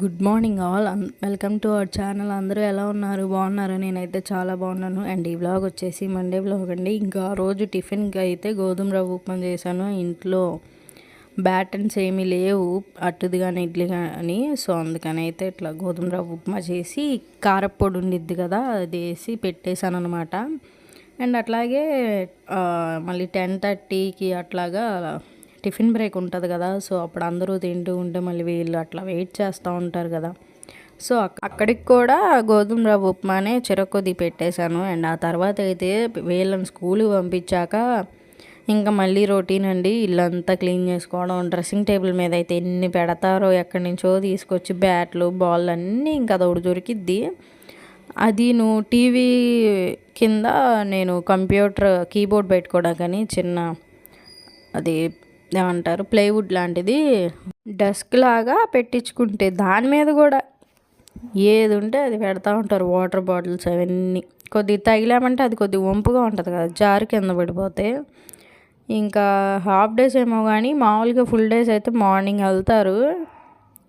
Good morning all. Welcome to our channel. అందరూ ఎలా ఉన్నారు? బాగున్నారు? నేనైతే చాలా బాగున్నాను. అండ్ ఈ వ్లాగ్ వచ్చేసి మండే వ్లాగ్ అండి. ఇంకా ఆ రోజు టిఫిన్కి అయితే గోధుమ రవ్వ ఉప్మా చేశాను. ఇంట్లో బ్యాటన్స్ ఏమీ లేవు. అట్టుది కానీ ఇడ్లీ కానీ సో అందుకని అయితే ఇట్లా గోధుమ రవ్వ ఉప్మా చేసి కారప్పొడి ఉండిద్ది కదా అది వేసి పెట్టేశాను అనమాట అండ్ అట్లాగే మళ్ళీ టెన్ థర్టీకి అట్లాగా టిఫిన్ బ్రేక్ ఉంటుంది కదా సో అప్పుడు అందరూ తింటూ ఉంటే మళ్ళీ వీళ్ళు అట్లా వెయిట్ చేస్తూ ఉంటారు కదా. సో అక్కడికి కూడా గోధుమ రవ్వ ఉప్మానే చిరకొద్ది పెట్టేశాను. అండ్ ఆ తర్వాత అయితే వీళ్ళని స్కూల్కి పంపించాక ఇంకా మళ్ళీ రొటీన్ అండి ఇల్లంతా క్లీన్ చేసుకోవడం డ్రెస్సింగ్ టేబుల్ మీద అయితే ఎన్ని పెడతారో ఎక్కడి నుంచో తీసుకొచ్చి బ్యాట్లు బాల్ అన్నీ ఇంకా అదొకటి దొరికిద్ది. అది నువ్వు టీవీ కింద నేను కంప్యూటర్ కీబోర్డ్ పెట్టుకోవడానికని చిన్న అది ఏమంటారు? ప్లైవుడ్ లాంటిది. డెస్క్ లాగా పెట్టించుకుంటే దాని మీద కూడా ఏది ఉంటే అది పెడతా ఉంటారు. వాటర్ బాటిల్స్ అవన్నీ. కొద్దిగా తగిలామంటే అది కొద్దిగా వంపుగా ఉంటుంది కదా జారు కింద పడిపోతే. ఇంకా హాఫ్ డేస్ ఏమో కానీ మామూలుగా ఫుల్ డేస్ అయితే మార్నింగ్ వెళ్తారు.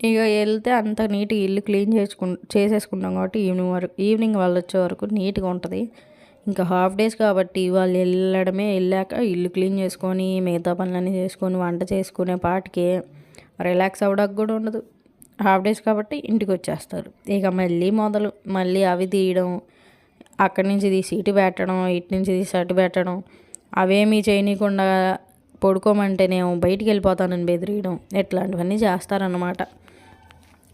ఇక వెళ్తే అంత నీట్గా ఇల్లు క్లీన్ చేసుకు చేసేసుకుంటాం కాబట్టి ఈవినింగ్ వరకు ఈవినింగ్ వాళ్ళు వచ్చే వరకు నీట్గా ఉంటుంది. ఇంకా హాఫ్ డేస్ కాబట్టి వాళ్ళు వెళ్ళడమే వెళ్ళాక ఇల్లు క్లీన్ చేసుకొని మిగతా పనులన్నీ చేసుకొని వంట చేసుకునే పాటికి రిలాక్స్ అవ్వడానికి కూడా ఉండదు. హాఫ్ డేస్ కాబట్టి ఇంటికి వచ్చేస్తారు. ఇక మళ్ళీ మొదలు మళ్ళీ అవి తీయడం అక్కడి నుంచి తీసి ఇటు పెట్టడం ఇటు నుంచి తీసి అటు పెట్టడం అవేమీ చేయనీయకుండా పడుకోమంటేనేమో బయటికి వెళ్ళిపోతానని బెదిరియడం ఇట్లాంటివన్నీ చేస్తారన్నమాట.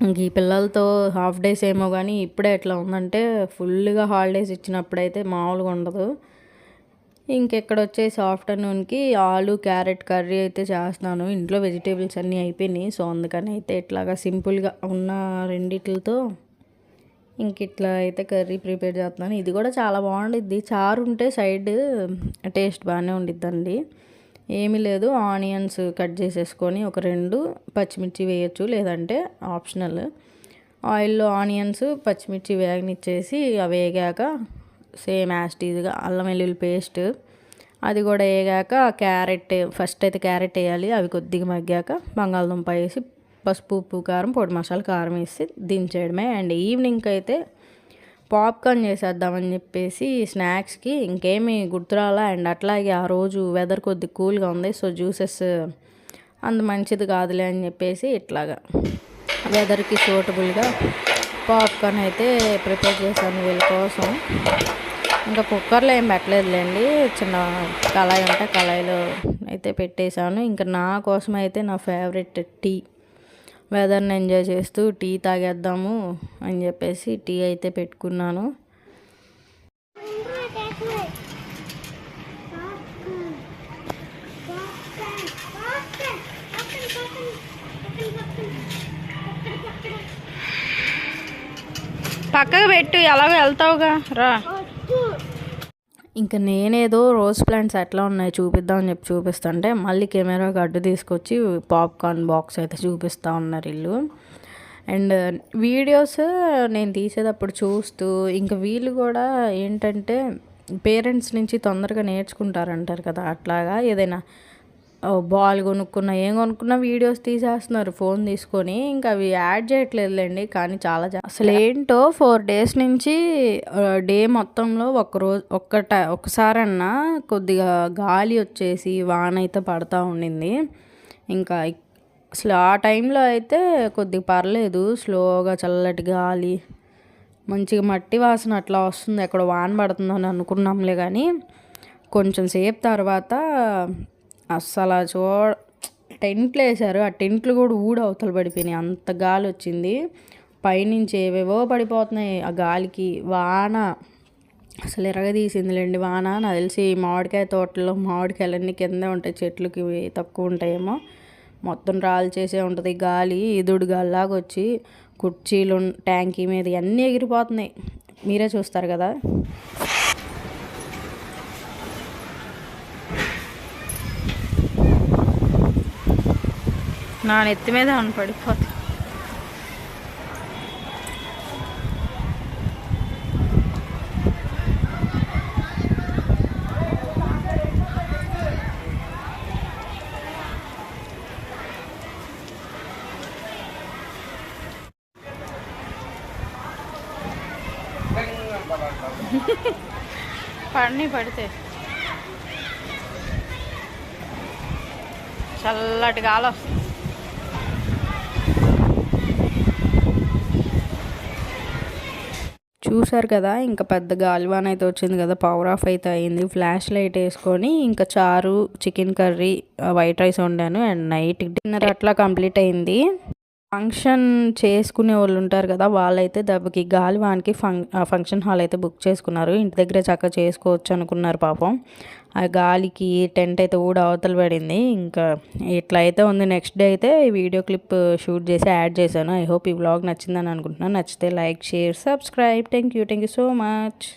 ఇంక ఈ పిల్లలతో హాఫ్ డేస్ ఏమో కానీ ఇప్పుడే ఎట్లా ఉందంటే ఫుల్గా హాలిడేస్ ఇచ్చినప్పుడైతే మామూలుగా ఉండదు. ఇంకెక్కడ వచ్చేసి ఆఫ్టర్నూన్కి ఆలు క్యారెట్ కర్రీ అయితే చేస్తున్నాను. ఇంట్లో వెజిటేబుల్స్ అన్నీ అయిపోయినాయి. సో అందుకని అయితే ఇట్లాగా సింపుల్గా ఉన్న రెండిట్లతో ఇంక ఇట్లా అయితే కర్రీ ప్రిపేర్ చేస్తున్నాను. ఇది కూడా చాలా బాగుండిద్ది. చారు ఉంటే సైడ్ టేస్ట్ బాగానే ఉండిద్దండి. ఏమీ లేదు. ఆనియన్స్ కట్ చేసేసుకొని ఒక రెండు పచ్చిమిర్చి వేయచ్చు లేదంటే ఆప్షనల్. ఆయిల్లో ఆనియన్స్ పచ్చిమిర్చి వేగనిచ్చేసి అవి వేగాక సేమ్ యాస్టీజ్గా అల్లం వెల్లుల్లి పేస్ట్ అది కూడా వేగాక క్యారెట్ ఫస్ట్ అయితే క్యారెట్ వేయాలి అవి కొద్దిగా మగ్గాక బంగాళదుంప వేసి పసుపు ఉప్పు కారం పొడి మసాలా కారం వేసి దించేయడమే. అండ్ ఈవినింగ్కి అయితే పాప్కార్న్ చేసేద్దామని చెప్పేసి స్నాక్స్కి ఇంకేమీ గుర్తురాలా. అండ్ అట్లాగే ఆ రోజు వెదర్ కొద్ది కూల్గా ఉంది సో జ్యూసెస్ అంత మంచిది కాదులే అని చెప్పేసి ఇట్లాగా వెదర్కి సూటబుల్గా పాప్కార్న్ అయితే ప్రిపేర్ చేశాను వీళ్ళ కోసం. ఇంకా కుక్కర్లో ఏం పెట్టలేదులేండి చిన్న కళాయి ఉంటే కళాయిలో అయితే పెట్టేశాను. ఇంకా నా కోసం అయితే నా ఫేవరెట్ టీ. వెదర్ని ఎంజాయ్ చేస్తూ టీ తాగేద్దాము అని చెప్పేసి టీ అయితే పెట్టుకున్నాను. పక్కకు పెట్టు ఎలాగో వెళ్తావుగా? రా. ఇంకా నేనేదో రోజ్ ప్లాంట్స్ ఎట్లా ఉన్నాయి చూపిద్దామని చెప్పి చూపిస్తుంటే మళ్ళీ కెమెరా గడ్డు తీసుకొచ్చి పాప్కార్న్ బాక్స్ అయితే చూపిస్తూ ఉన్నారు వీళ్ళు. అండ్ వీడియోస్ నేను తీసేటప్పుడు చూస్తూ ఇంకా వీళ్ళు కూడా ఏంటంటే పేరెంట్స్ నుంచి తొందరగా నేర్చుకుంటారంటారు కదా అట్లాగా ఏదైనా బాల్ కొనుక్కున్న ఏం కొనుక్కున్నా వీడియోస్ తీసేస్తున్నారు ఫోన్ తీసుకొని. ఇంకా అవి యాడ్ చేయట్లేదులేండి కానీ చాలా అసలు ఏంటో ఫోర్ డేస్ నుంచి డే మొత్తంలో ఒక రోజు ఒక్క ఒకసారన్నా కొద్దిగా గాలి వచ్చేసి వాన అయితే పడతా ఉండింది. ఇంకా అసలు ఆ టైంలో అయితే కొద్దిగా పర్లేదు స్లోగా చల్లటి గాలి మంచిగా మట్టి వాసన అట్లా వస్తుంది ఎక్కడ వాన పడుతుందని అనుకున్నాంలే కానీ కొంచెం సేపు తర్వాత అస్సలు చూ టెంట్లు వేశారు. ఆ టెంట్లు కూడా ఊడ అవతల పడిపోయినాయి. అంత గాలి వచ్చింది. పైనుంచి ఏవేవో పడిపోతున్నాయి. ఆ గాలికి వాన అసలు ఎరగదీసిందిలేండి. వాన నాకు తెలిసి మామిడికాయ తోటలో మామిడికాయలన్నీ కిందే ఉంటాయి. చెట్లకి తక్కువ ఉంటాయేమో. మొత్తం రాళ్ళు చేసే ఉంటుంది. గాలి ఇదుడు గాలిలాగా వచ్చి కుర్చీలు ట్యాంకీ మీద అన్నీ ఎగిరిపోతున్నాయి. మీరే చూస్తారు కదా. నా నెత్తి మీద అవును పడిపోతుంది పడిని పడితే. చల్లటి గాలి వస్తుంది. చూసారు కదా ఇంకా పెద్ద గాలివాన్ అయితే వచ్చింది కదా పవర్ ఆఫ్ అయితే అయింది. ఫ్లాష్ లైట్ వేసుకొని ఇంకా చారు చికెన్ కర్రీ వైట్ రైస్ వండాను. అండ్ నైట్ డిన్నర్ అట్లా కంప్లీట్ అయింది. ఫంక్షన్ చేసుకునే వాళ్ళు ఉంటారు కదా వాళ్ళైతే దెబ్బకి గాలివాన్కి ఫంక్ ఫంక్షన్ హాల్ అయితే బుక్ చేసుకున్నారు. ఇంటి దగ్గరే చక్కగా చేసుకోవచ్చు అనుకున్నారు పాపం. ఆ గాలికి టెంట్ అయితే ఊడ అవతల పడింది. ఇంకా ఇట్లా అయితే ఉంది. నెక్స్ట్ డే అయితే వీడియో క్లిప్ షూట్ చేసి యాడ్ చేశాను. ఐ హోప్ ఈ వ్లాగ్ నచ్చిందని అనుకుంటున్నాను. నచ్చితే like share subscribe. Thank you thank you so much.